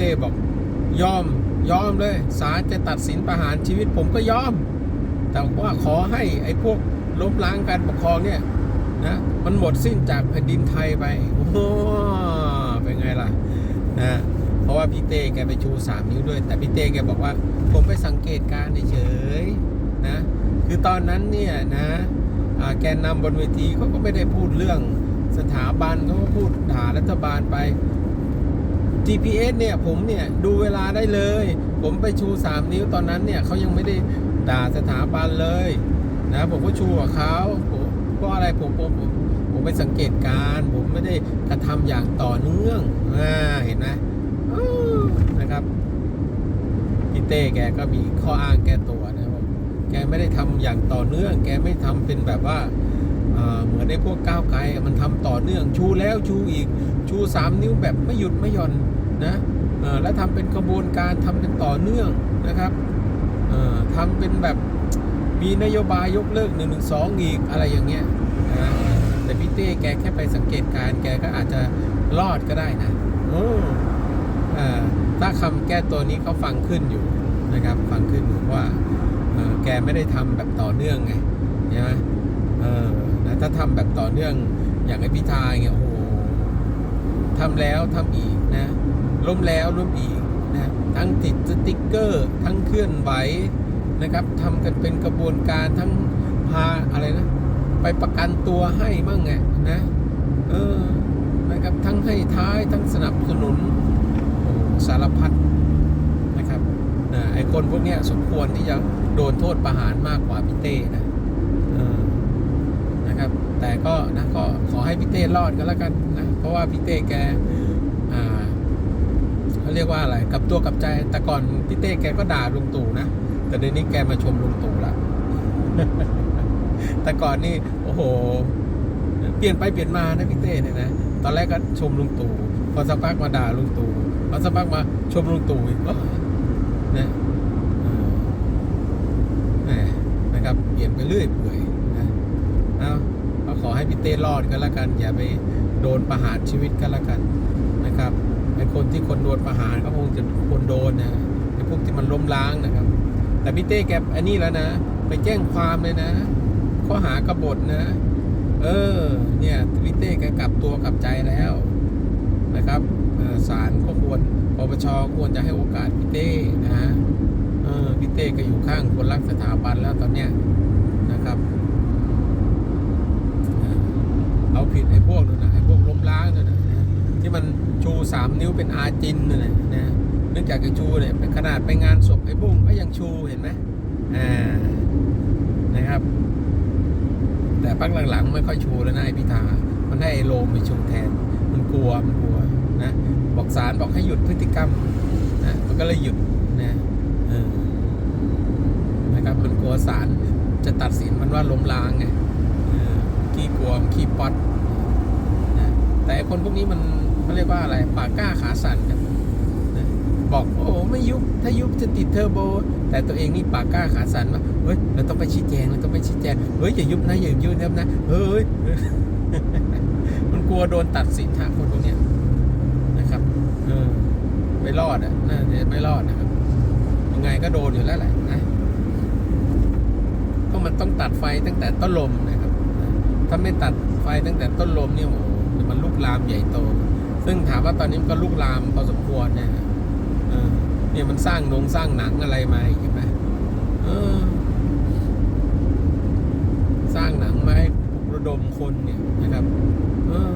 ต้บอกยอมยอมเลยศาลจะตัดสินประหารชีวิตผมก็ยอม แต่ว่าขอให้ไอ้พวกล้มล้างการปกครองเนี่ยนะมันหมดสิ้นจากแผ่นดินไทยไปโอ้เป็นไงล่ะนะเพราะว่าพี่เต้แกไปชูสามนิ้วด้วย แต่พี่เต้แกบอกว่า ผมไปสังเกตการเฉยนะคือตอนนั้นเนี่ยนะแกนนำบนเวทีเขาก็ไม่ได้พูดเรื่องสถาบันเขาก็พูดด่ารัฐบาลไป GPS เนี่ยผมเนี่ยดูเวลาได้เลย ผมไปชู 3 นิ้วตอนนั้นเนี่ยเขายังไม่ได้ด่าสถาบันเลยนะผมก็ชูกับเขาผมเพราะอะไรผมผมผมผมไปสังเกตการ ผมไม่ได้กระทำอย่างต่อเนื่องอ่าเห็นไหมนะครับพี่เต้แกก็มีข้ออ้างแก้ตัวนะครับแกไม่ได้ทำอย่างต่อเนื่อง แกไม่ทำเป็นแบบว่า เหมือนในพวกก้าวไกลมันทำต่อเนื่องชูแล้วชูอีกชูสามนิ้วแบบไม่หยุดไม่หย่อนนะแล้วทำเป็นกระบวนการทำเป็นต่อเนื่องนะครับเออทำเป็นแบบมีนโยบายยกเลิกหนึ่งหนึ่งสองอีกอะไรอย่างเงี้ยนะแต่พี่เต้แกแค่ไปสังเกตการแกก็อาจจะรอดก็ได้นะโอ้ถ้าคำแก้ตัวนี้เขาฟังขึ้นอยู่นะครับฟังขึ้นว่าแกไม่ได้ทำแบบต่อเนื่องไงใช่ไหม ถ้าทำแบบต่อเนื่องอย่างไอพิธาเงี้ยโอ้โหทำแล้วทำอีกนะล้มแล้วล้มอีกนะทั้งติดสติ๊กเกอร์ ทั้งเคลื่อนไหวนะครับทำกันเป็นกระบวนการทั้งพาอะไรนะ ไปประกันตัวให้มั่งไงนะเออนะครับทั้งให้ท้ายทั้งสนับสนุนสารพัดนะครับนะไอคนพวกเนี้ยสมควรที่จะโดนโทษประหารมากกว่าพี่เต้นะ นะครับ แต่ก็นะก็ขอให้พี่เต้รอดกันแล้วกันนะเพราะว่าพี่เต้แกอ่าเขาเรียกว่าอะไรกับตัวกับใจแต่ก่อนพี่เต้แกก็ด่าลุงตู่นะแต่เดี๋ยวนี้แกมาชมลุงตู่ละแต่ก่อนนี่โอ้โห เปลี่ยนไปเปลี่ยนมานะพี่เต้เนี่ยนะตอนแรกก็ชมลุงตู่พอสักพักมาด่าลุงตู่พอสักพักมาชมลุงตู่อีกนะนะครับ เปลี่ยนไปเรื่อยเปื่อยนะ เอาก็ขอให้พี่ เต้รอดกันล้วกัน อย่าไปโดนประหารชีวิตกันล้วกันนะครับไอ้คนที่คนโดนประหารก็คงจะคนโดนนะไอ้พวกที่มันล้มล้างนะครับ แต่พี่เต้แกอันนี้แล้วนะ ไปแจ้งความเลยนะข้อหากบฏนะ เออ เนี่ยพี่เต้แกกลับตัวกลับใจแล้วนะครับศาลก็ควรปปชควรจะให้โอกาสพี่เต้นะฮะเออพี่เต้ก็อยู่ข้างคนรักสถาบันแล้วตอนเนี้ยนะครับ เอาผิดไอ้พวกนั่นนะไอ้พวกล้มล้างนั่นนะนะ ที่มันชูสามนิ้วเป็นอาจินนั่นนะเนื่องจากไอ้ชูเนี่ยเป็นขนาดไปงานศพไอ้บุ้งก็ยังชูเห็นไหมอ่านะครับ แต่พักหลังๆไม่ค่อยชูแล้วนะไอ้พิธามันให้ไอ้โลมไปชูแทน มันกลัวมันกลัวนะบอกศาลบอกให้หยุดพฤติกรรมนะมันก็เลยหยุดนะนะครับมันกลัวศาลจะตัดสินมันว่าล้มล้างไงขี้กลัวขี้ป๊อตนะแต่ไอ้คนพวกนี้มัน เขาเรียกว่าอะไรปากก้าขาสั่นกันบอกโอ้ไม่ยุบถ้ายุบจะติดเทอร์โบ แต่ตัวเองนี่ปากก้าขาสั่นว่าเฮ้ยเราต้องไปชี้แจงเราต้องไปชี้แจงเฮ้ยอย่ายุบนะอย่ายุบนะเฮ้ยมันกลัวโดนตัดสินทางคนพวกเนี้ยนะครับเออไม่รอดอะน่าจะไม่รอดนะครับยังไงก็โดนอยู่แล้วแหละนะก็มันต้องตัดไฟตั้งแต่ต้นลมนะครับ ถ้าไม่ตัดไฟตั้งแต่ต้นลมเนี่ยโอ้โหมันลุกลามใหญ่โต ซึ่งถามว่าตอนนี้มันก็ลุกลามพอสมควรเนี่ยนะเออเนี่ยมันสร้างนงสร้างหนังอะไรมาเห็นไหมเออ สร้างหนังมาให้ประดมคนเนี่ยนะครับ เออ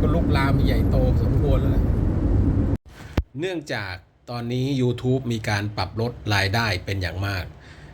ก็ลุกลามใหญ่โตสมควรแล้วเนื่องจากตอนนี้ YouTube มีการปรับลดรายได้เป็นอย่างมาก